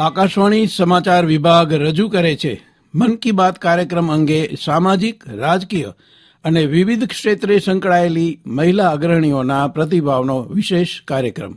આકાશવાણી સમાચાર વિભાગ રજૂ કરે છે, મન કી બાત કાર્યક્રમ અંગે સામાજિક, રાજકીય અને વિવિધ ક્ષેત્રે સંકળાયેલી મહિલા અગ્રણીઓના પ્રતિભાવનો વિશેષ કાર્યક્રમ.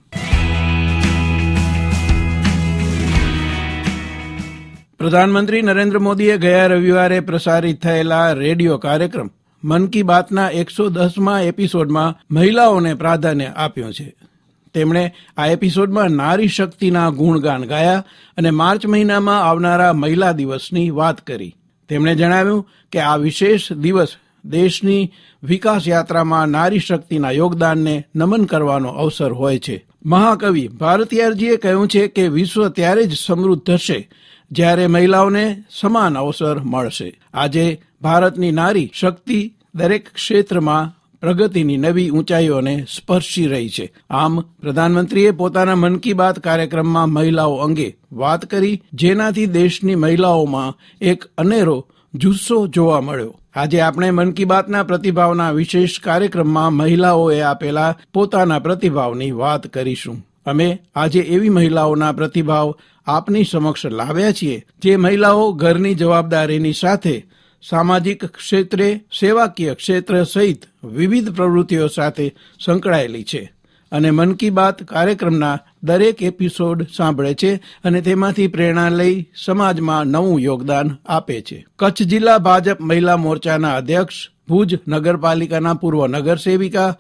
પ્રધાનમંત્રી નરેન્દ્ર મોદીએ ગયા રવિવારે પ્રસારિત થયેલા રેડિયો કાર્યક્રમ મન કી બાતના એકસો દસમા એપિસોડમાં મહિલાઓને પ્રાધાન્ય આપ્યું છે. તેમણે આ એપિસોડમાં નારી શક્તિના ગુણગાન ગાયા અને માર્ચ મહિનામાં આવનારા મહિલા દિવસની વાત કરી. તેમણે જણાવ્યું કે આ વિશેષ દિવસ દેશની વિકાસ યાત્રામાં નારી શક્તિના યોગદાનને નમન કરવાનો અવસર હોય છે. મહાકવિ ભારતીયારજીએ કહ્યું છે કે વિશ્વ ત્યારે જ સમૃદ્ધ થશે જ્યારે મહિલાઓને સમાન અવસર મળશે. આજે ભારતની નારી શક્તિ દરેક ક્ષેત્રમાં પ્રગતિની નવી ઊંચાઈઓને સ્પર્શી રહી છે. આમ, પ્રધાનમંત્રીએ પોતાના મન કી બાત કાર્યક્રમમાં મહિલાઓ અંગે વાત કરી, જેનાથી દેશની મહિલાઓમાં એક અનેરો જુસ્સો જોવા મળ્યો. આજે આપણે મન કી બાતના પ્રતિભાવના વિશેષ કાર્યક્રમમાં મહિલાઓએ આપેલા પોતાના પ્રતિભાવની વાત કરીશું. અમે આજે એવી મહિલાઓના પ્રતિભાવ આપની સમક્ષ લાવ્યા છીએ, જે મહિલાઓ ઘરની જવાબદારીની સાથે સામાજિક ક્ષેત્રે, સેવાકીય ક્ષેત્ર સહિત વિવિધ પ્રવૃત્તિઓ સાથે સંકળાયેલી છે. અને મન કી બાત કાર્યક્રમના દરેક એપિસોડ સાંભળે છે અને તેમાંથી પ્રેરણા લઈ સમાજમાં નવું યોગદાન આપે છે. કચ્છ જિલ્લા ભાજપ મહિલા મોરચાના અધ્યક્ષ, ભુજ નગરપાલિકાના પૂર્વ નગરસેવિકા,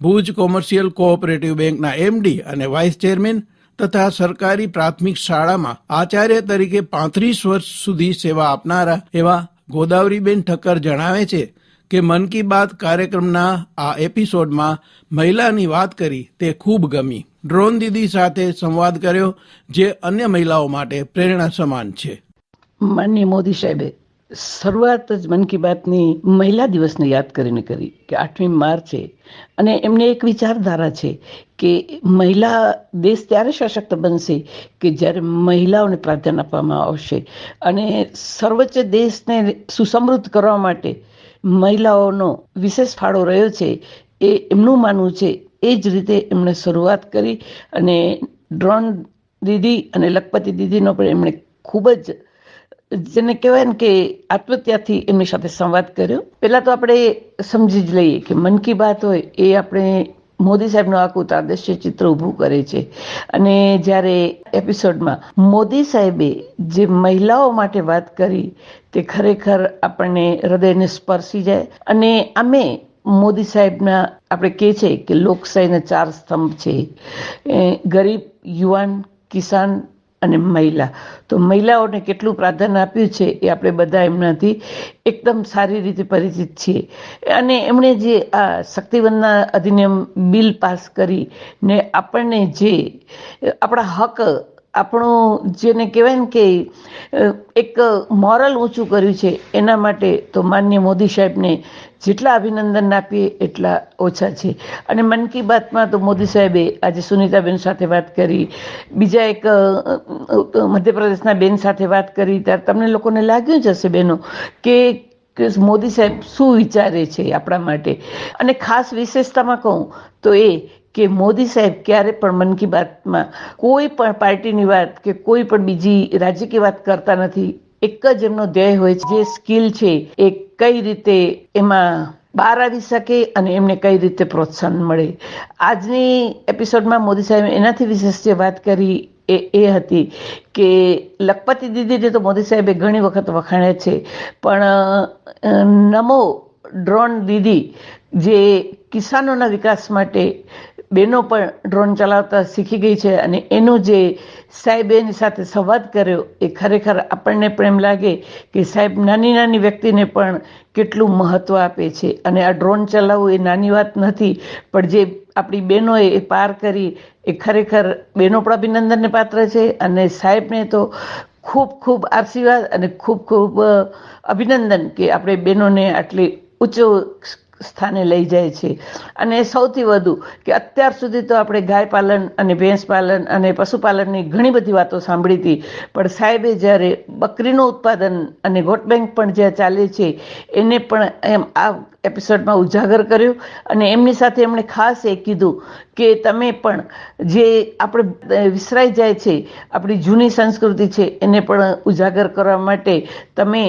ભુજ કોમર્શિયલ કોઓપરેટિવ બેંકના એમડી અને વાઇસ ચેરમેન તથા સરકારી પ્રાથમિક શાળામાં આચાર્ય તરીકે પાંત્રીસ વર્ષ સુધી સેવા આપનારા એવા ગોદાવરીબેન ઠક્કર જણાવે છે કે મન કી બાત કાર્યક્રમના આ એપિસોડમાં મહિલાની વાત કરી તે ખૂબ ગમી. ડ્રોન દીદી સાથે સંવાદ કર્યો, જે અન્ય મહિલાઓ માટે પ્રેરણા સમાન છે. માનનીય મોદી સાહેબે શરૂઆત જ મન કી બાતની મહિલા દિવસને યાદ કરીને કરી કે આઠમી માર્ચે અને એમને એક વિચારધારા છે કે મહિલા દેશ ત્યારે સશક્ત બનશે કે જ્યારે મહિલાઓને પ્રાધાન્ય આપવામાં આવશે. અને સર્વોચ્ચ દેશને સુસમૃદ્ધ કરવા માટે મહિલાઓનો વિશેષ ફાળો રહ્યો છે એ એમનું માનવું છે. એ જ રીતે એમણે શરૂઆત કરી અને ડ્રોન દીદી અને લખપતિ દીદીનો પણ એમણે ખૂબ જ જેને કહેવાય ને કે આત્મહત્યાથી એમની સાથે સંવાદ કર્યો. પહેલાં તો આપણે સમજી જ લઈએ કે મન કી બાત હોય એ આપણે મોદી સાહેબનું આખું તાદશ્ય ચિત્ર ઊભું કરે છે. અને જ્યારે એપિસોડમાં મોદી સાહેબે જે મહિલાઓ માટે વાત કરી તે ખરેખર આપણને હૃદયને સ્પર્શી જાય. અને આમે મોદી સાહેબના આપણે કહે છે કે લોકશાહીના ચાર સ્તંભ છે. ગરીબ, યુવાન, કિસાન અને મહિલા. તો મહિલાઓને કેટલું પ્રાધાન્ય આપ્યું છે એ આપણે બધા એમનાથી એકદમ સારી રીતે પરિચિત છીએ. અને એમણે જે આ શક્તિવંદના અધિનિયમ બિલ પાસ કરી ને આપણને જે આપણા હક આપણું જેને કહેવાય ને કે એક મોરલ ઊંચું કર્યું છે, એના માટે તો માન્ય મોદી સાહેબને જેટલા અભિનંદન આપીએ એટલા ઓછા છે. અને મન કી બાતમાં તો મોદી સાહેબે આજે સુનીતાબેન સાથે વાત કરી, બીજા એક મધ્યપ્રદેશના બેન સાથે વાત કરી, ત્યારે તમને લોકોને લાગ્યું જ હશે કે કે મોદી સાહેબ શું વિચારે છે આપણા માટે? અને ખાસ વિશેષતામાં કહું તો એ કે મોદી સાહેબ ક્યારે પણ મન કી બાતમાં કોઈ પણ પાર્ટીની વાત કે કોઈ પણ બીજી રાજકીય વાત કરતા નથી. એક જ એમનો ધ્યેય હોય છે, જે સ્કિલ છે એ કઈ રીતે એમાં બહાર આવી શકે અને એમને કઈ રીતે પ્રોત્સાહન મળે. આજની એપિસોડમાં મોદી સાહેબ એનાથી વિશેષ જે વાત કરી એ એ હતી કે લખપતિ દીદીને તો મોદી સાહેબે ઘણી વખત વખાણ્યા છે, પણ નમો ડ્રોન દીદી જે કિસાનોના વિકાસ માટે બહેનો પણ ડ્રોન ચલાવતા શીખી ગઈ છે અને એનું જે સાહેબ એની સાથે સંવાદ કર્યો, એ ખરેખર આપણને પણ એમ લાગે કે સાહેબ નાની નાની વ્યક્તિને પણ કેટલું મહત્ત્વ આપે છે. અને આ ડ્રોન ચલાવવું એ નાની વાત નથી, પણ જે આપણી બહેનોએ એ પાર કરી, એ ખરેખર બહેનો પણ અભિનંદનને પાત્ર છે અને સાહેબને તો ખૂબ ખૂબ આશીર્વાદ અને ખૂબ ખૂબ અભિનંદન કે આપણે બહેનોને આટલી ઉચ્ચ સ્થાને લઈ જાય છે. અને સૌથી વધુ કે અત્યાર સુધી તો આપણે ગાય પાલન અને ભેંસ પાલન અને પશુપાલનની ઘણી બધી વાતો સાંભળી હતી. પણ સાહેબે જ્યારે બકરીનું ઉત્પાદન અને ગોટ બેંક પણ જ્યાં ચાલે છે, એને પણ એમ આ એપિસોડમાં ઉજાગર કર્યું. અને એમની સાથે એમણે ખાસ એ કીધું કે તમે પણ જે આપણે વિસરાઈ જાય છે, આપણી જૂની સંસ્કૃતિ છે, એને પણ ઉજાગર કરવા માટે તમે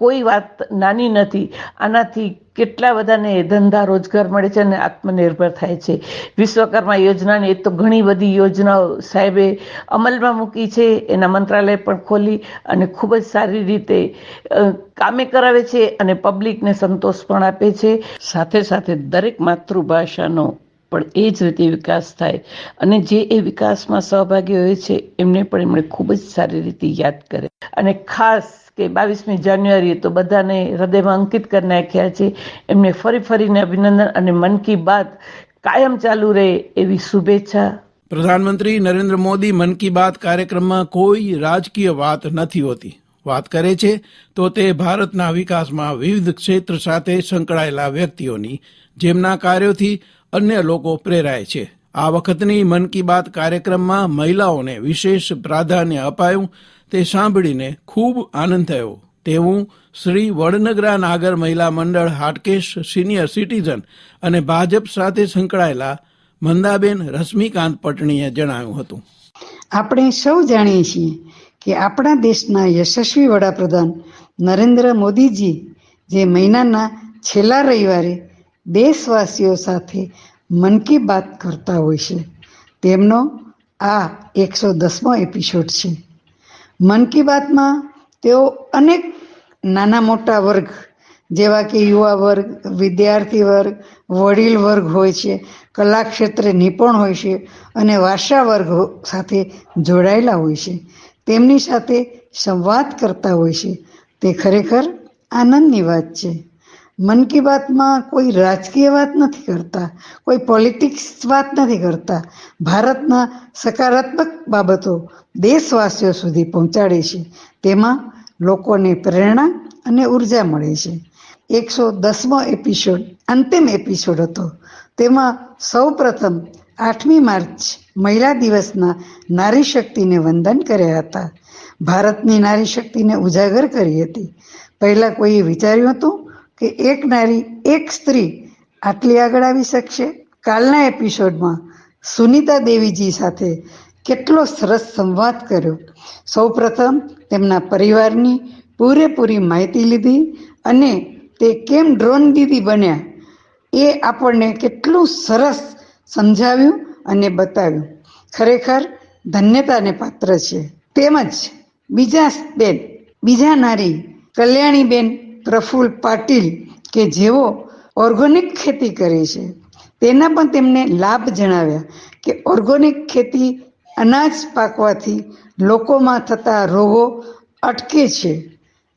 કોઈ વાત નાની નથી. આનાથી કેટલા બધાને ધંધા રોજગાર મળે છે અને આત્મનિર્ભર થાય છે. વિશ્વકર્મા યોજનાની એ તો ઘણી બધી યોજનાઓ સાહેબે અમલમાં મૂકી છે, એના મંત્રાલય પણ ખોલી અને ખૂબ જ સારી રીતે કામે કરાવે છે અને પબ્લિકને સંતોષ પણ આપે છે. સાથે સાથે દરેક માતૃભાષાનો પણ એ જ રીતે વિકાસ થાય અને જે એ વિકાસમાં સહભાગી હોય છે, એમને પણ એમણે ખૂબ જ સારી રીતે યાદ કરે. અને ખાસ કે બાવીસમી જાન્યુઆરીએ તો બધાને હૃદયમાં અંકિત કરી નાખ્યા છે. એમને ફરી ફરીને અભિનંદન અને મન કી બાત કાયમ ચાલુ રહે એવી શુભેચ્છા. પ્રધાનમંત્રી નરેન્દ્ર મોદી મન કી બાત કાર્યક્રમમાં કોઈ રાજકીય વાત નથી હોતી. વાત કરે છે તો તે ભારતના વિકાસમાં વિવિધ ક્ષેત્ર સાથે સંકળાયેલા વ્યક્તિઓની, જેમના કાર્યોથી અન્ય લોકો પ્રેરાય છે. આ વખતની મન કી બાત કાર્યક્રમમાં મહિલાઓને વિશેષ પ્રાધાન્ય અપાયું તે સાંભળીને ખૂબ આનંદ થયો. તેવું શ્રી વડનગરા નાગર મહિલા મંડળ હાટકેશ સિનિયર સિટીઝન અને ભાજપ સાથે સંકળાયેલા મંદાબેન રશ્મિકાંત પટણીએ જણાવ્યું હતું. આપણે સૌ જાણીએ છીએ કે આપણા દેશના યશસ્વી વડાપ્રધાન નરેન્દ્ર મોદીજી જે મહિનાના છેલ્લા રવિવારે દેશવાસીઓ સાથે મન કી બાત કરતા હોય છે, તેમનો આ એકસો દસમો એપિસોડ છે. મન કી બાતમાં તેઓ અનેક નાના મોટા વર્ગ, જેવા કે યુવા વર્ગ, વિદ્યાર્થી વર્ગ, વડીલ વર્ગ હોય છે, કલા ક્ષેત્રે નિપુણ હોય છે અને વારસા વર્ગ સાથે જોડાયેલા હોય છે. તેમની સાથે સંવાદ કરતા હોય છે. તે ખરેખર આનંદની વાત છે. મન કી બાતમાં કોઈ રાજકીય વાત નથી કરતા, કોઈ પોલિટિક્સ વાત નથી કરતા. ભારતના સકારાત્મક બાબતો દેશવાસીઓ સુધી પહોંચાડે છે. તેમાં લોકોને પ્રેરણા અને ઊર્જા મળે છે. એકસો દસમો એપિસોડ અંતિમ એપિસોડ હતો. તેમાં સૌ પ્રથમ આઠમી માર્ચ મહિલા દિવસના નારી શક્તિને વંદન કર્યા હતા. ભારતની નારી શક્તિને ઉજાગર કરી હતી. પહેલાં કોઈએ વિચાર્યું હતું કે એક નારી, એક સ્ત્રી આટલી આગળ આવી શકશે? કાલના એપિસોડમાં સુનિતા દેવીજી સાથે કેટલો સરસ સંવાદ કર્યો. સૌપ્રથમ તેમના પરિવારની પૂરેપૂરી માહિતી લીધી અને તે કેમ ડ્રોન દીદી બન્યા એ આપણને કેટલું સરસ સમજાવ્યું અને બતાવ્યું. ખરેખર ધન્યતાને પાત્ર છે. તેમજ બીજા બેન, બીજા નારી, કલ્યાણીબેન પ્રફુલ્લ પાટીલ કે જેઓ ઓર્ગોનિક ખેતી કરે છે. તેના પણ તેમને લાભ જણાવ્યા કે ઓર્ગોનિક ખેતી અનાજ પાકવાથી લોકોમાં થતા રોગો અટકે છે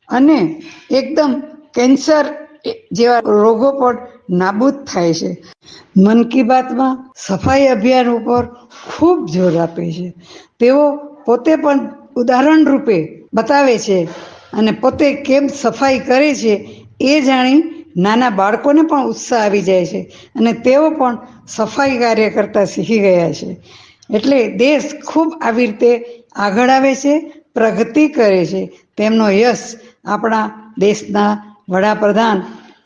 અને એકદમ કેન્સર જેવા રોગો પણ નાબૂદ થાય છે. મન કી બાતમાં સફાઈ અભિયાન ઉપર ખૂબ જોર આપે છે. તેઓ પોતે પણ ઉદાહરણ રૂપે બતાવે છે અને પોતે કેમ સફાઈ કરે છે એ જાણી નાના બાળકોને પણ ઉત્સાહ આવી જાય છે. અને તેઓ પણ સફાઈ કાર્ય કરતા શીખી ગયા છે. એટલે દેશ ખૂબ આવી રીતે આગળ આવે છે, પ્રગતિ કરે છે. તેમનો યશ આપણા દેશના વડાપ્રધાન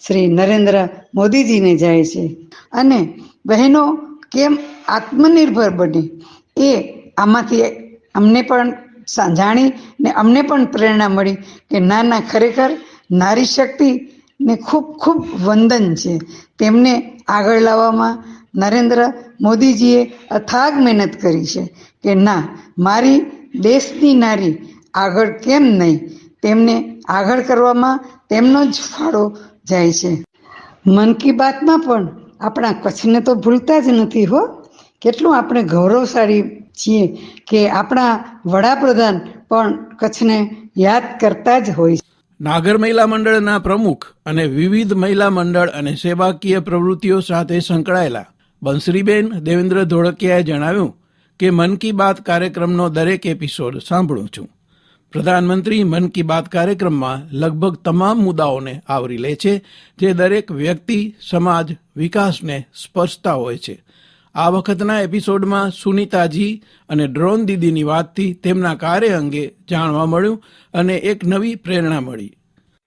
શ્રી નરેન્દ્ર મોદીજીને જાય છે. અને બહેનો કેમ આત્મનિર્ભર બને? એ આમાંથી અમને પણ જાણી ને અમને પણ પ્રેરણા મળી કે ના ના ખરેખર નારી શક્તિ ને ખૂબ ખૂબ વંદન છે. તેમને આગળ લાવવામાં નરેન્દ્ર મોદીજીએ અથાગ મહેનત કરી છે કે ના, મારી દેશની નારી આગળ કેમ નહીં? તેમને આગળ કરવામાં તેમનો જ ફાળો જાય છે. મન કી બાતમાં પણ આપણા કચ્છને તો ભૂલતા જ નથી હો. કેટલું આપણે ગૌરવશાળી છીએ કે આપણા વડાપ્રધાન પણ કચ્છને યાદ કરતા જ હોય છે. નાગર મહિલા મંડળના પ્રમુખ અને વિવિધ મહિલા મંડળ અને સેવાકીય પ્રવૃત્તિઓ સાથે સંકળાયેલા બંસરીબેન દેવેન્દ્ર ધોળકિયાએ જણાવ્યું કે મન કી બાત કાર્યક્રમનો દરેક એપિસોડ સાંભળું છું. પ્રધાનમંત્રી મન કી બાત કાર્યક્રમમાં લગભગ તમામ મુદ્દાઓને આવરી લે છે, જે દરેક વ્યક્તિ, સમાજ, વિકાસને સ્પર્શતા હોય છે. આ વખતના એપિસોડમાં સુનીતાજી અને ડ્રોન દીદીની વાતથી તેમના કાર્ય અંગે જાણવા મળ્યું અને એક નવી પ્રેરણા મળી.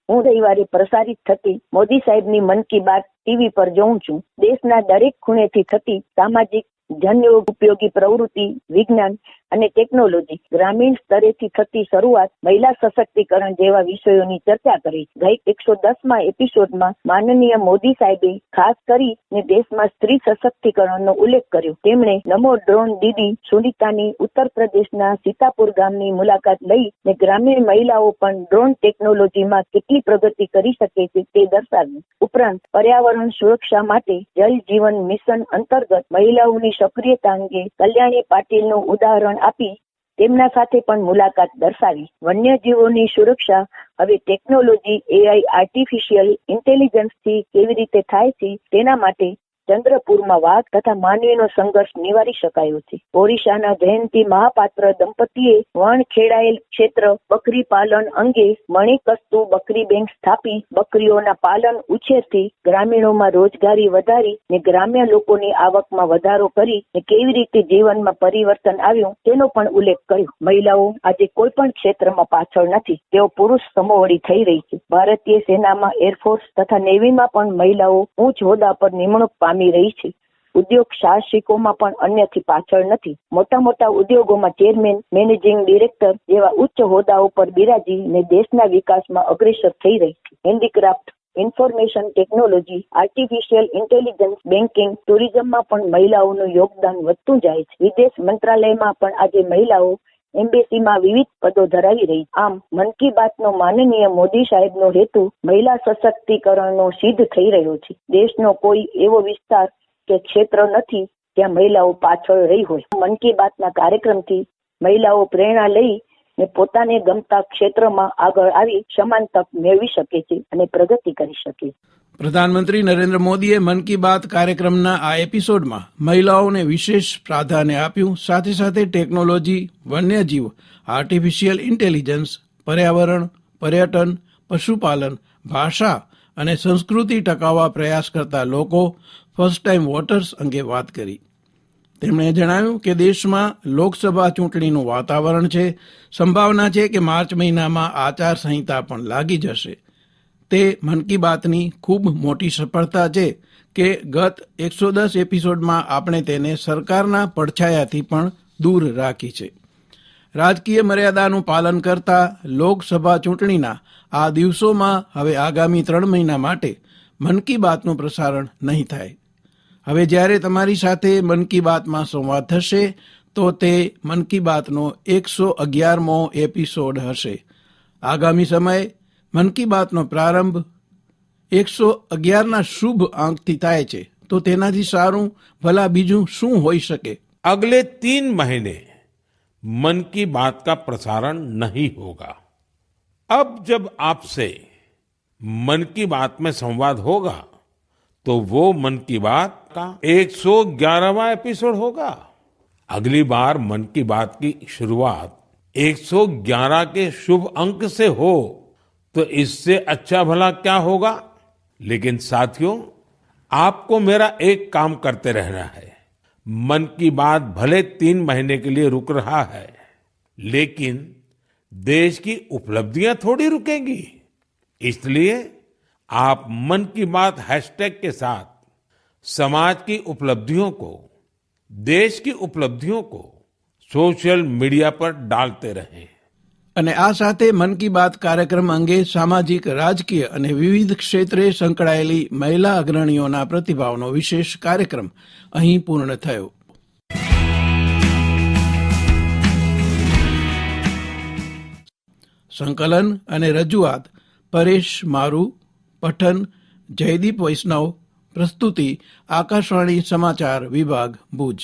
હું રવિવારે પ્રસારિત થતી મોદી સાહેબની મન કી બાત ટીવી પર જોઉં છું. દેશના દરેક ખૂણેથી થતી સામાજિક જનયોગ ઉપયોગી પ્રવૃત્તિ, વિજ્ઞાન અને ટેકનોલોજી ગ્રામીણ સ્તરેથી થતી શરૂઆત મહિલા સશક્તિકરણ જેવા વિષયોની ચર્ચા કરી. ગઈ એકસો દસમાં એપિસોડમાં માનનીય મોદી સાહેબે ખાસ કરીને દેશમાં સ્ત્રી સશક્તિકરણનો ઉલ્લેખ કર્યો. તેમણે નમો ડ્રોન દીદી સુનિતાની ઉત્તર પ્રદેશના સીતાપુર ગામની મુલાકાત લઈ ને ગ્રામીણ મહિલાઓ પણ ડ્રોન ટેકનોલોજીમાં કેટલી પ્રગતિ કરી શકે છે તે દર્શાવ્યું. ઉપરાંત પર્યાવરણ સુરક્ષા માટે જલ જીવન મિશન અંતર્ગત મહિલાઓની સક્રિયતા અંગે કલ્યાણી પાટીલનું ઉદાહરણ આપી તેમના સાથે પણ મુલાકાત દર્શાવી. વન્યજીવોની સુરક્ષા હવે ટેકનોલોજી એઆઈ આર્ટિફિશિયલ ઇન્ટેલિજન્સથી કેવી રીતે થાય છે તેના માટે ચંદ્રપુરમાં વાઘ તથા માનવીનો સંઘર્ષ નિવારી શકાયો છે. ઓરિસ્સાના જયંતિ મહાપાત્ર દંપતીએ વણ ખેડાયેલ ક્ષેત્ર બકરી પાલન અંગે મણિકસ્તુ બકરી બેંક સ્થાપી બકરીઓના પાલન ઉછેરથી ગ્રામીણોમાં રોજગારી વધારી ને ગ્રામ્ય લોકોની આવકમાં વધારો કરી ને કેવી રીતે જીવનમાં પરિવર્તન આવ્યું તેનો પણ ઉલ્લેખ કર્યો. મહિલાઓ આજે કોઈ પણ ક્ષેત્રમાં પાછળ નથી. તેઓ પુરુષ સમોવડી થઈ રહી છે. ભારતીય સેનામાં એરફોર્સ તથા નેવીમાં પણ મહિલાઓ ઉચ્ચ હોદ્દા પર નિમણૂક પામી રહી છે. ઉદ્યોગ સાહસિકોમાં પણ અન્યથી પાછળ નથી. મોટા મોટા ઉદ્યોગોમાં ચેરમેન મેનેજિંગ ડિરેક્ટર જેવા ઉચ્ચ હોદ્દાઓ પર બિરાજી ને દેશના વિકાસમાં અગ્રેસર થઈ રહી છે. Handicraft information technology artificial intelligence banking ટુરિઝમમાં પણ મહિલાઓનું યોગદાન વધતું જાય છે. વિદેશ મંત્રાલયમાં પણ આજે મહિલાઓ એમ્બેસીમાં વિવિધ પદો ધરાવી રહી. આમ, મન કી બાતનો માનનીય મોદી સાહેબનો હેતુ મહિલા સશક્તિકરણનો સિદ્ધ થઈ રહ્યો છે. દેશનો કોઈ એવો વિસ્તાર કે ક્ષેત્ર નથી જ્યાં મહિલાઓ પાછળ રહી હોય. મન કી બાતના કાર્યક્રમથી મહિલાઓ પ્રેરણા લઈ ને પોતાને ગમતા ક્ષેત્રમાં આગળ આવી સમાન તક મેળવી શકે છે અને પ્રગતિ કરી શકે પ્રધાનમંત્રી નરેન્દ્ર મોદીએ મન કી બાત કાર્યક્રમના આ એપિસોડમાં મહિલાઓને વિશેષ પ્રાધાન્ય આપ્યું. સાથે સાથે ટેકનોલોજી, વન્યજીવ આર્ટિફિશિયલ ઇન્ટેલિજન્સ પર્યાવરણ, પર્યટન, પશુપાલન, ભાષા અને સંસ્કૃતિ ટકાવવા પ્રયાસ કરતા લોકો ફર્સ્ટ ટાઈમ વોટર્સ અંગે વાત કરી. તેમણે જણાવ્યું કે દેશમાં લોકસભા ચૂંટણીનું વાતાવરણ છે. સંભાવના છે કે માર્ચ મહિનામાં આચાર સંહિતા પણ લાગી જશે. તે મન કી બાતની ખૂબ મોટી સફળતા છે કે ગત એકસો દસ એપિસોડમાં આપણે તેને સરકારના પડછાયાથી પણ દૂર રાખી છે. રાજકીય મર્યાદાનું પાલન કરતા લોકસભા ચૂંટણીના આ દિવસોમાં હવે આગામી ત્રણ મહિના માટે મન કી બાતનું પ્રસારણ નહીં થાય. હવે જ્યારે તમારી સાથે મન કી બાતમાં સંવાદ થશે તો તે મન કી બાતનો એકસો અગિયારમો એપિસોડ હશે આગામી સમયે મન કી બાતનો પ્રારંભ એકસો અગિયારના શુભ આંકથી થાય છે તો તેનાથી સારું ભલા બીજું શું હોઈ શકે अगले तीन महीने मन की बात का प्रसारण नहीं होगा अब जब आपसे मन की बात में संवाद होगा तो वो मन की बात का 111वां एपिसोड होगा। अगली बार मन की बात की शुरुआत 111 के शुभ अंक से हो तो इससे अच्छा भला क्या होगा? लेकिन साथियों, आपको मेरा एक काम करते रहना है। मन की बात भले तीन महीने के लिए रुक रहा है, लेकिन देश की उपलब्धियाँ थोड़ी रुकेंगी। इसलिए आप मन की बात हैशटैग के साथ समाज की उपलब्धियों को देश की उपलब्धियों को सोशल मीडिया पर डालते रहें અને આ સાથે મન કી બાત કાર્યક્રમ અંગે સામાજિક રાજકીય અને વિવિધ ક્ષેત્રે સંકળાયેલી મહિલા અગ્રણીઓના પ્રતિભાવનો વિશેષ કાર્યક્રમ અહીં પૂર્ણ થયો સંકલન અને રજૂઆત પરેશ મારુ પઠન જયદીપ વૈષ્ણવ પ્રસ્તુતિ આકાશવાણી સમાચાર વિભાગ ભુજ.